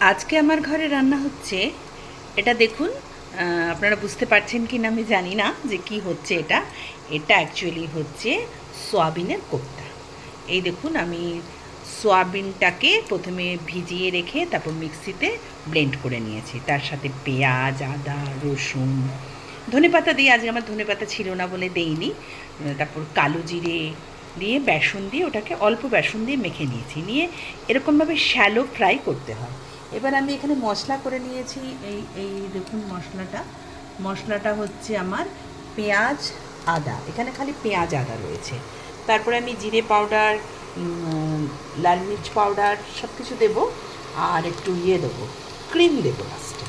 আজকে আমার ঘরে রান্না হচ্ছে, এটা দেখুন আপনারা বুঝতে পারছেন কি না আমি জানি না যে কি হচ্ছে এটা। এটা অ্যাকচুয়ালি হচ্ছে সোয়াবিনের কোপ্তা। এই দেখুন, আমি সোয়াবিনটাকে প্রথমে ভিজিয়ে রেখে তারপর মিক্সিতে ব্লেন্ড করে নিয়েছি। তার সাথে পেঁয়াজ, আদা, রসুন ধনেপাতা দিয়ে, আজকে আমার ধনেপাতা ছিল না বলে দেইনি। তারপর কালো জিরে দিয়ে, বেসন দিয়ে, ওটাকে অল্প বেসন দিয়ে মেখে নিয়েছি। নিয়ে এরকমভাবে শ্যালো ফ্রাই করতে হয়। এবার আমি এখানে মশলা করে নিয়েছি, এই এই দেখুন মশলাটা। মশলাটা হচ্ছে আমার পেঁয়াজ আদা। এখানে খালি পেঁয়াজ আদা রয়েছে। তারপরে আমি জিরে পাউডার লাল মির্চ পাউডার সব কিছু দেবো আর একটু ইয়ে দেবো, ক্রিম দেবো লাস্টে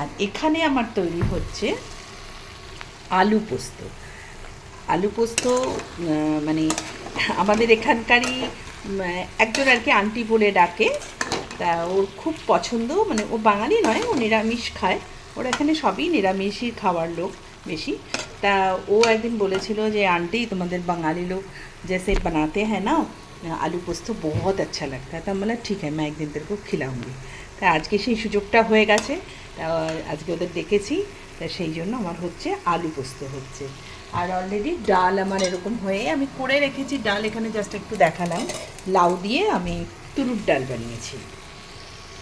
আর এখানে আমার তৈরি হচ্ছে আলু পোস্ত। আলু পোস্ত মানে আমাদের এখানকারই একজন আর কি আন্টি বলে ডাকে তা ওর খুব পছন্দ মানে ও বাঙালি নয় ও নিরামিষ খায় ওর এখানে সবই নিরামিষই খাওয়ার লোক বেশি তা ও একদিন বলেছিল যে আন্টি তোমাদের বাঙালি লোক जैसे बनाते हैं ना आलू पोस्त बहुत अच्छा लगता है तो हम बोला ठीक है मैं एक दिन तेरे को खिलाऊंगी তা আজকে সেই সুযোগটা হয়ে গেছে তা আজকে ওদের ডেকেছি তা সেই জন্য আমার হচ্ছে আলু পোস্ত হচ্ছে আর অলরেডি ডাল আমার এরকম হয়ে আমি করে রেখেছি ডাল এখানে জাস্ট একটু দেখালাম লাউ দিয়ে আমি তুরুর ডাল বানিয়েছি